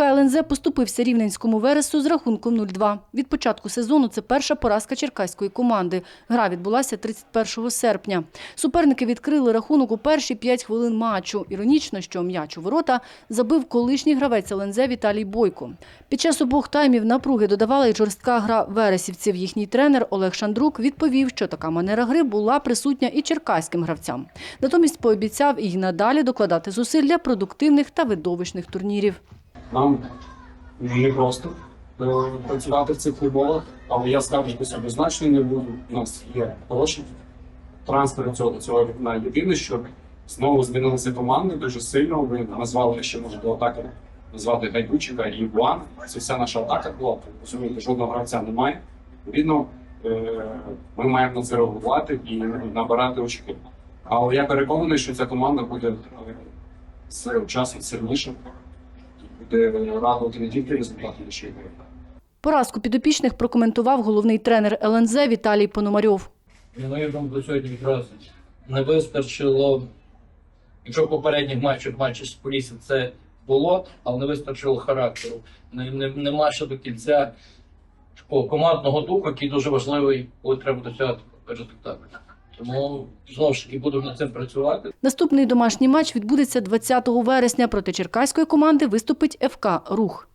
ФК ЛНЗ поступився рівненському вересу з рахунком 0-2. Від початку сезону це перша поразка черкаської команди. Гра відбулася 31 серпня. Суперники відкрили рахунок у перші 5 хвилин матчу. Іронічно, що м'яч у ворота забив колишній гравець ЛНЗ Віталій Бойко. Під час обох таймів напруги додавала і жорстка гра вересівців. Їхній тренер Олег Шандрук відповів, що така манера гри була присутня і черкаським гравцям. Натомість пообіцяв і надалі докладати зусиль для продуктивних та видовищних турнірів. Нам не просто е, працювати в цих футболах, але я скажу, що однозначно не буду. У нас є гроші. Трансфер цього цього на єдине, що знову змінилися команди дуже сильно. Ви назвали ще може до атаки назвати Гайдучика і Іван. Це вся наша атака була. Розумієте, жодного гравця немає. Відповідно, е, ми маємо на це реагувати і набирати очки. Але я переконаний, що ця команда буде е, з часом сильніша буде радувати не тільки результати, гри. Поразку підопічних прокоментував головний тренер ЛНЗ Віталій Пономарьов. На мою думку, сьогодні якраз не вистачило. Якщо в попередніх матчах матчі з Полісся це було, але не вистачило характеру. Не, не, нема ще до кінця такого командного духу, який дуже важливий, коли треба досягати результату. Тому знову ж таки будемо над цим працювати. Наступний домашній матч відбудеться 20 вересня. Проти черкаської команди виступить ФК «Рух».